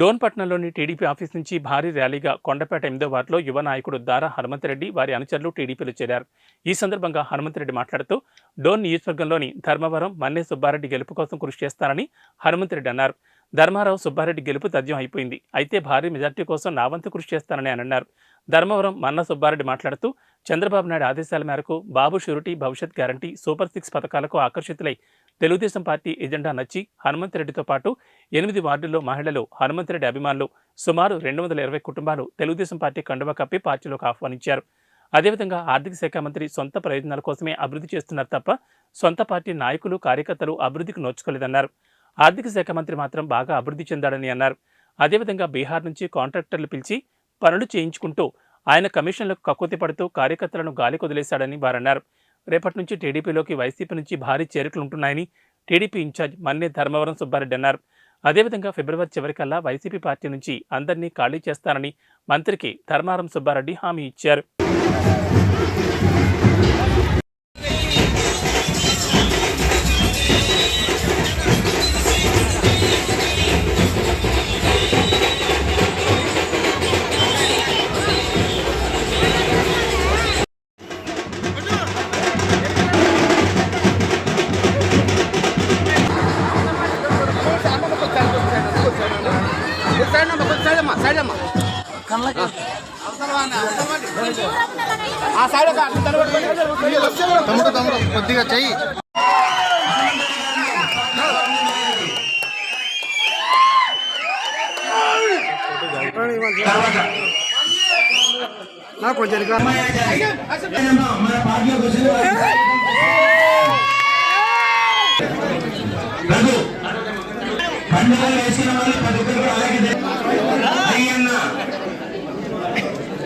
డోన్పట్నంలోని TDP office నుంచి భారీ ర్యాలీగా కొండపేట ఎనిమిదో వార్డులో యువ నాయకుడు దారా హనుమంతరెడ్డి వారి అనుచరులు టీడీపీలో చేరారు. ఈ సందర్భంగా హనుమంతరెడ్డి మాట్లాడుతూ డోన్ నియోజకవర్గంలోని ధర్మవరం మన్నే సుబ్బారెడ్డి గెలుపు కోసం కృషి చేస్తానని హనుమంతరెడ్డి అన్నారు. ధర్మారావు సుబ్బారెడ్డి గెలుపు తథ్యం అయిపోయింది. అయితే భారీ మెజార్టీ కోసం నా వంతు కృషి చేస్తానని ఆయన అన్నారు. ధర్మవరం మన్న సుబ్బారెడ్డి మాట్లాడుతూ చంద్రబాబు నాయుడు ఆదేశాల మేరకు బాబు షూరిటీ భవిష్యత్ గ్యారంటీ సూపర్ సిక్స్ పథకాలకు ఆకర్షితులై తెలుగుదేశం పార్టీ ఎజెండా నచ్చి హనుమంతరెడ్డితో పాటు ఎనిమిది వార్డుల్లో మహిళలు హనుమంతరెడ్డి అభిమానులు సుమారు రెండు వందల ఇరవై కుటుంబాలు తెలుగుదేశం పార్టీ కండువ కప్పి పార్టీలోకి ఆహ్వానించారు. అదేవిధంగా ఆర్థిక శాఖ మంత్రి సొంత ప్రయోజనాల కోసమే అభివృద్ధి చేస్తున్నారు తప్ప సొంత పార్టీ నాయకులు కార్యకర్తలు అభివృద్ధికి నోచుకోలేదన్నారు. ఆర్థిక శాఖ మంత్రి మాత్రం బాగా అభివృద్ధి చెందాడని అన్నారు. అదేవిధంగా బీహార్ నుంచి కాంట్రాక్టర్లు పిలిచి పనులు చేయించుకుంటూ ఆయన కమిషన్లకు కక్కుతి పడుతూ కార్యకర్తలను గాలికొదిలేశాడని వారన్నారు. రేపటి నుంచి టీడీపీలోకి వైసీపీ నుంచి భారీ చేరికలు ఉంటున్నాయని TDP in charge Manne Dharmavaram Subbareddy అన్నారు. అదేవిధంగా ఫిబ్రవరి చివరికల్లా వైసీపీ పార్టీ నుంచి అందరినీ ఖాళీ చేస్తానని మంత్రికి ధర్మారం సుబ్బారెడ్డి హామీ ఇచ్చారు. సైడ్ అమ్మా సైడ్ అమ్మా సైడ్ అమ్మా ఆ సైడ్ తమ్ముడు తమ్ముడు కొద్దిగా చెయ్యి. నాకు కొంచెం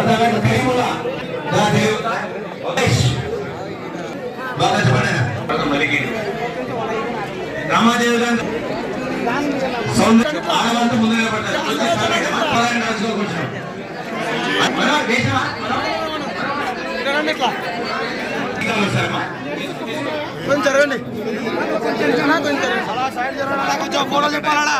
తర్వాత కరీముల్లా మహేష్ బాగా చెప్పండి మలికి రామాదేవి గారు సౌందర్య ఆడవాళ్ళతో ముందు నిలబడ్డారు కొంచెం కొంచెం జరగండి కొంచెం ఫోటో చెప్పాలా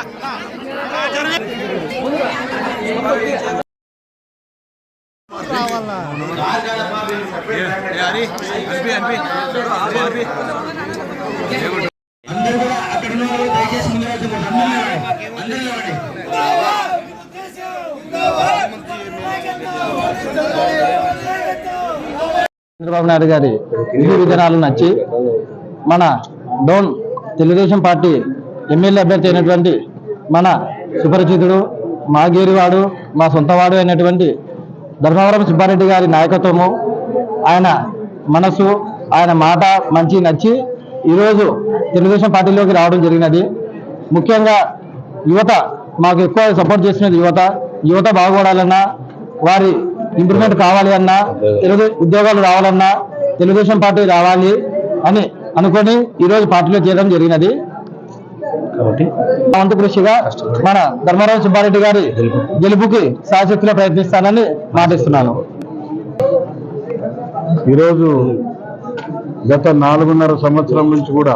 అందరూ కూడా అక్కడ దయచేసి ముందు చంద్రబాబు నాయుడు గారి విధి విధానాలు నచ్చి మన డోన్ తెలుగుదేశం పార్టీ ఎమ్మెల్యే అభ్యర్థి అయినటువంటి మన సుపరిచితుడు మా గేరివాడు మా సొంతవాడు అయినటువంటి ధర్మవరం సుబ్బారెడ్డి గారి నాయకత్వము. ఆయన మనసు ఆయన మాట మంచి నచ్చి ఈరోజు తెలుగుదేశం పార్టీలోకి రావడం జరిగినది. ముఖ్యంగా యువత మాకు ఎక్కువ సపోర్ట్ చేసినది యువత. యువత బాగుపడాలన్నా వారి ఇంప్రూవ్మెంట్ కావాలి అన్నా తెలుగు ఉద్యోగాలు రావాలన్నా తెలుగుదేశం పార్టీ రావాలి అని అనుకొని ఈరోజు పార్టీలో చేరడం జరిగినది. కాబట్టి నా వంతు కృషిగా మన ధర్మరావు సుబ్బారెడ్డి గారి గెలుపుకి శాశక్తిలో ప్రయత్నిస్తానని మాటిస్తున్నాను. ఈరోజు గత నాలుగున్నర సంవత్సరం నుంచి కూడా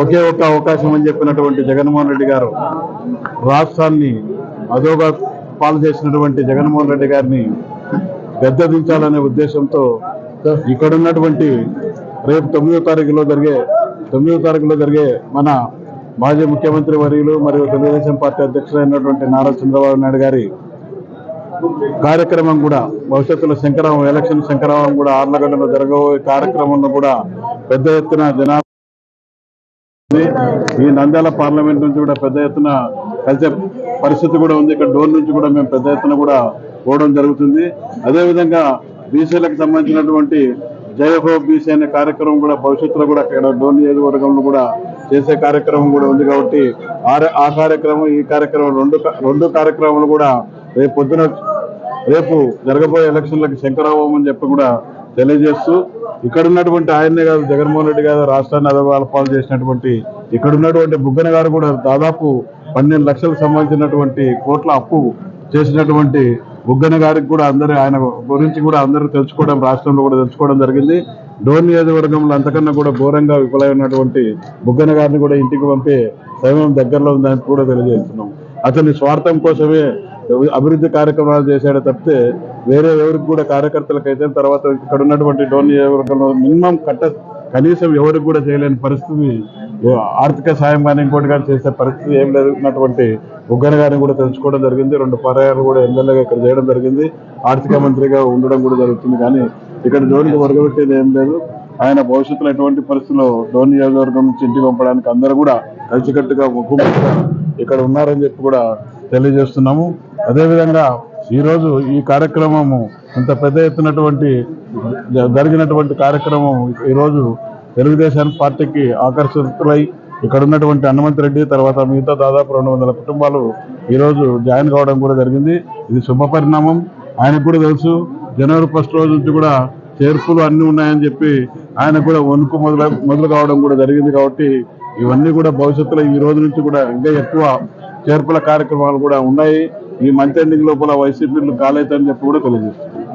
ఒకే ఒక అవకాశం అని చెప్పినటువంటి జగన్మోహన్ రెడ్డి గారు రాష్ట్రాన్ని అదోగా పాలు చేసినటువంటి జగన్మోహన్ రెడ్డి గారిని గద్దెదించాలనే ఉద్దేశంతో ఇక్కడ ఉన్నటువంటి రేపు తొమ్మిదో తారీఖులో జరిగే తొమ్మిదో తారీఖులో జరిగే మన మాజీ ముఖ్యమంత్రి వర్యులు మరియు తెలుగుదేశం పార్టీ అధ్యక్షుడైనటువంటి నారా చంద్రబాబు నాయుడు గారి కార్యక్రమం కూడా భవిష్యత్తులో శంకరావం ఎలక్షన్ శంకరావం కూడా ఆర్లగడ్డలో జరగబోయే కార్యక్రమంలో కూడా పెద్ద ఎత్తున జనాభా ఈ నంద్యాల పార్లమెంట్ నుంచి కూడా పెద్ద ఎత్తున కలిసే పరిస్థితి కూడా ఉంది. ఇక్కడ డోర్ నుంచి కూడా మేము పెద్ద ఎత్తున కూడా పోవడం జరుగుతుంది. అదేవిధంగా బీసీలకు సంబంధించినటువంటి జయహో బీసీ అనే కార్యక్రమం కూడా భవిష్యత్తులో కూడా ఇక్కడ డోన్ నియోజకవర్గంలో కూడా చేసే కార్యక్రమం కూడా ఉంది కాబట్టి ఆ- ఆ కార్యక్రమం ఈ కార్యక్రమం రెండు రెండు కార్యక్రమాలు కూడా రేపు పొద్దున రేపు జరగబోయే ఎలక్షన్లకు శంకరావం అని చెప్పి కూడా తెలియజేస్తూ ఇక్కడ ఉన్నటువంటి ఆయన్నే కాదు జగన్మోహన్ రెడ్డి గారు రాష్ట్రాన్ని అదవాల పాలు చేసినటువంటి ఇక్కడ ఉన్నటువంటి బుగ్గన గారు కూడా దాదాపు పన్నెండు లక్షలకు సంబంధించినటువంటి కోట్ల అప్పు చేసినటువంటి బుగ్గన గారికి కూడా అందరూ ఆయన గురించి కూడా అందరూ తెలుసుకోవడం రాష్ట్రంలో కూడా తెలుసుకోవడం జరిగింది. డోర్ నియోజకవర్గంలో అంతకన్నా కూడా ఘోరంగా విఫలమైనటువంటి బుగ్గన గారిని కూడా ఇంటికి పంపే సమయం దగ్గరలో ఉందని కూడా తెలియజేస్తున్నాం. అతని స్వార్థం కోసమే అభివృద్ధి కార్యక్రమాలు చేశాడే తప్పితే వేరే ఎవరికి కూడా కార్యకర్తలకైతే తర్వాత ఇక్కడ ఉన్నటువంటి డోన్ నియోజకవర్గంలో మినిమం కట్ట కనీసం ఎవరికి కూడా చేయలేని పరిస్థితి ఆర్థిక సాయం కానీ ఇంకోటి కానీ చేసే పరిస్థితి ఏం లేనటువంటి ఉగ్గన గారిని కూడా తెలుసుకోవడం జరిగింది. రెండు పర్యాలు కూడా ఎమ్మెల్యేగా ఇక్కడ చేయడం జరిగింది. ఆర్థిక మంత్రిగా ఉండడం కూడా జరుగుతుంది. కానీ ఇక్కడ జోలికి వరగబెట్టేది ఏం లేదు. ఆయన భవిష్యత్తులో ఎటువంటి పరిస్థితుల్లో డోన్ నియోజకవర్గం నుంచి ఇంటికి పంపడానికి అందరూ కూడా కలిసికట్టుగా ముఖ్యమంత్రిగా ఇక్కడ ఉన్నారని చెప్పి కూడా తెలియజేస్తున్నాము. అదేవిధంగా ఈరోజు ఈ కార్యక్రమము ఇంత పెద్ద ఎత్తునటువంటి జ- జరిగినటువంటి కార్యక్రమం ఈరోజు తెలుగుదేశం పార్టీకి ఆకర్షితులై ఇక్కడ ఉన్నటువంటి హనుమంత్ రెడ్డి తర్వాత మిగతా దాదాపు రెండు వందల కుటుంబాలు ఈ రోజు జాయిన్ కావడం కూడా జరిగింది. ఇది శుభ పరిణామం. ఆయనకు కూడా తెలుసు జనవరి ఫస్ట్ రోజు నుంచి కూడా చేర్పులు అన్ని ఉన్నాయని చెప్పి ఆయన కూడా వణుకు మొదలు మొదలు కావడం కూడా జరిగింది కాబట్టి ఇవన్నీ కూడా భవిష్యత్తులో ఈ రోజు నుంచి కూడా ఇంకా ఎక్కువ చేర్పుల కార్యక్రమాలు కూడా ఉన్నాయి. ఈ మంత్ ఎన్నిక లోపల వైసీపీలు కాలేదని చెప్పి కూడా తెలియజేస్తుంది